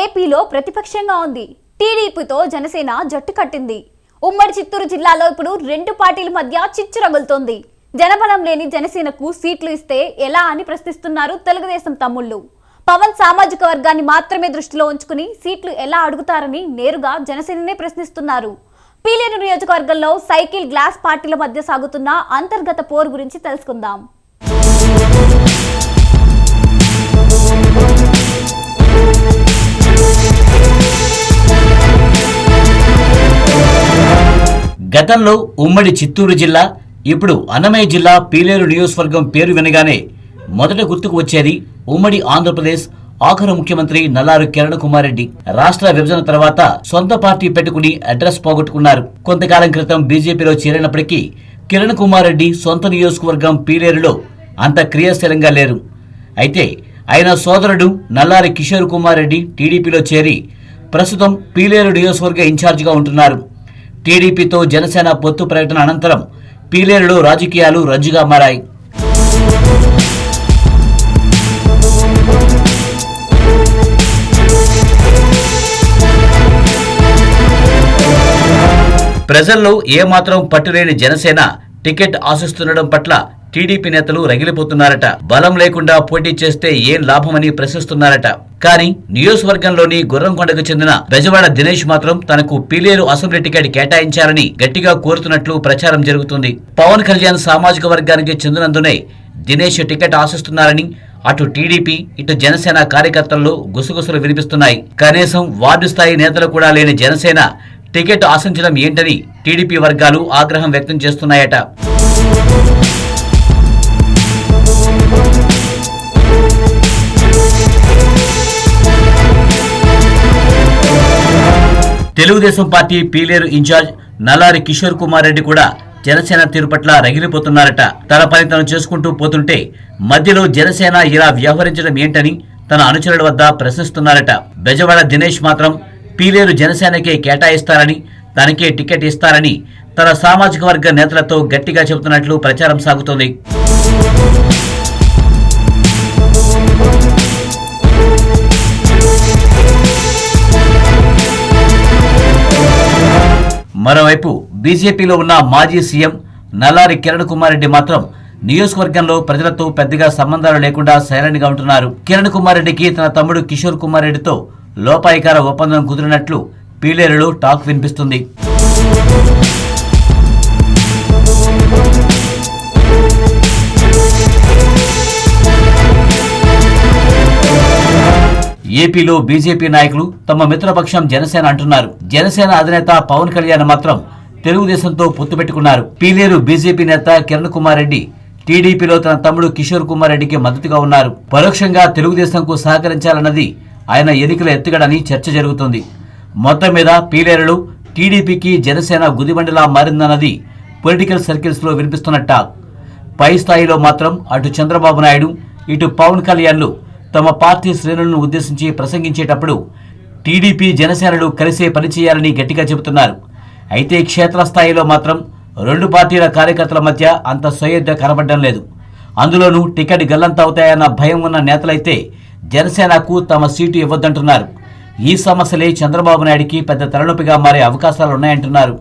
ఏపీలో ప్రతిపక్షంగా ఉంది. టీడీపీతో జనసేన జట్టు కట్టింది. ఉమ్మడి చిత్తూరు జిల్లాలో ఇప్పుడు రెండు పార్టీల మధ్య చిచ్చు రగులుతోంది జనబలం లేని జనసేనకు సీట్లు ఇస్తే ఎలా అని ప్రశ్నిస్తున్నారు తెలుగుదేశం తమ్ముళ్ళు. పవన్ సామాజిక వర్గాన్ని మాత్రమే దృష్టిలో ఉంచుకుని సీట్లు ఎలా అడుగుతారని నేరుగా జనసేననే ప్రశ్నిస్తున్నారు. పీలేరు నియోజకవర్గంలో సైకిల్ గ్లాస్ పార్టీల మధ్య సాగుతున్న అంతర్గత పోరు గురించి తెలుసుకుందాం. గతంలో ఉమ్మడి చిత్తూరు జిల్లా ఇప్పుడు అన్నమయ్య జిల్లా పీలేరు నియోజకవర్గం పేరు వినగానే మొదట గుర్తుకు వచ్చేది ఉమ్మడి ఆంధ్రప్రదేశ్ ఆఖరు ముఖ్యమంత్రి నల్లారు కిరణ్ కుమార్ రెడ్డి రాష్ట్ర విభజన తర్వాత సొంత పార్టీ పెట్టుకుని అడ్రస్ పోగొట్టుకున్నారు. కొంతకాలం క్రితం బీజేపీలో చేరినప్పటికీ కిరణ్ కుమార్ రెడ్డి సొంత నియోజకవర్గం పీలేరులో అంత క్రియాశీలంగా లేరు. అయితే ఆయన సోదరుడు నల్లారి కిషోర్ కుమార్ రెడ్డి టీడీపీలో చేరి ప్రస్తుతం పీలేరు నియోజకవర్గ ఇన్ఛార్జిగా ఉంటున్నారు. టీడీపీతో జనసేన పొత్తు ప్రకటన అనంతరం పీలేరులో రాజకీయాలు రజ్జుగా మారాయి. ప్రజల్లో ఏమాత్రం పట్టులేని జనసేన టికెట్ ఆశిస్తుండడం పట్ల టీడీపీ నేతలు రగిలిపోతున్నారట. బలం లేకుండా పోటీ చేస్తే ఏం లాభమని ప్రశ్నిస్తున్నారట. కానీ నియోజకవర్గంలోని గుర్రంకొండకు చెందిన బెజవాడ దినేష్ మాత్రం తనకు పీలేరు అసెంబ్లీ టికెట్ కేటాయించాలని గట్టిగా కోరుతున్నట్లు ప్రచారం జరుగుతుంది. పవన్ కళ్యాణ్ సామాజిక వర్గానికి చెందినందునే దినేష్ టికెట్ ఆశిస్తున్నారని అటు టీడీపీ ఇటు జనసేన కార్యకర్తల్లో గుసగుసలు వినిపిస్తున్నాయి. కనీసం వార్డు స్థాయి నేతలు కూడా లేని జనసేన టికెట్ ఆశించడం ఏంటని టీడీపీ వర్గాలు ఆగ్రహం వ్యక్తం చేస్తున్నాయట. తెలుగుదేశం పార్టీ పీలేరు ఇన్ఛార్జ్ నల్లారి కిషోర్ కుమార్ రెడ్డి కూడా జనసేన తీరు పట్ల రగిలిపోతున్నారట. తన పని తను చేసుకుంటూ పోతుంటే మధ్యలో జనసేన ఇలా వ్యవహరించడం ఏంటని తన అనుచరుల వద్ద ప్రశ్నిస్తున్నారట. బెజవాడ దినేష్ మాత్రం పీలేరు జనసేనకే కేటాయిస్తారని తనకే టికెట్ ఇస్తారని తన సామాజిక వర్గ నేతలతో గట్టిగా చెబుతున్నట్లు ప్రచారం సాగుతోంది. మరోవైపు బీజేపీలో ఉన్న మాజీ సీఎం నల్లారి కిరణ్ కుమార్ రెడ్డి మాత్రం నియోజకవర్గంలో ప్రజలతో పెద్దగా సంబంధాలు లేకుండా సైలెంట్గా ఉంటున్నారు. కిరణ్ కుమార్ రెడ్డికి తన తమ్ముడు కిషోర్ కుమార్ రెడ్డితో లోపాయికార ఒప్పందం కుదిరినట్లు పీలేరులో టాక్ వినిపిస్తుంది. ఏపీలో బీజేపీ నాయకులు తమ మిత్రపక్షం జనసేన అంటున్నారు. జనసేన అధినేత పవన్ కళ్యాణ్ మాత్రం తెలుగుదేశంతో పొత్తు పెట్టుకున్నారు. పీలేరు బీజేపీ నేత కిరణ్ కుమార్ రెడ్డి టీడీపీలో తన తమ్ముడు కిషోర్ కుమార్ రెడ్డికి మద్దతుగా ఉన్నారు. పరోక్షంగా తెలుగుదేశంకు సహకరించాలన్నది ఆయన ఎన్నికల ఎత్తుగడని చర్చ జరుగుతుంది. మొత్తం మీద పీలేరులు టీడీపీకి జనసేన గుదిబండిలా మారిందన్నది పొలిటికల్ సర్కిల్స్లో వినిపిస్తున్న టాక్. పై స్థాయిలో మాత్రం అటు చంద్రబాబు నాయుడు ఇటు పవన్ కళ్యాణ్లు తమ పార్టీ శ్రేణులను ఉద్దేశించి ప్రసంగించేటప్పుడు టీడీపీ జనసేనలు కలిసే పనిచేయాలని గట్టిగా చెబుతున్నారు. అయితే క్షేత్రస్థాయిలో మాత్రం రెండు పార్టీల కార్యకర్తల మధ్య అంత సయోధ్య కనబడడం లేదు. అందులోనూ టికెట్ గల్లంతవుతాయన్న భయం ఉన్న నేతలైతే జనసేనకు తమ సీటు ఇవ్వద్దంటున్నారు. ఈ సమస్యలే చంద్రబాబు నాయుడికి పెద్ద తలనొప్పిగా మారే అవకాశాలున్నాయంటున్నారు.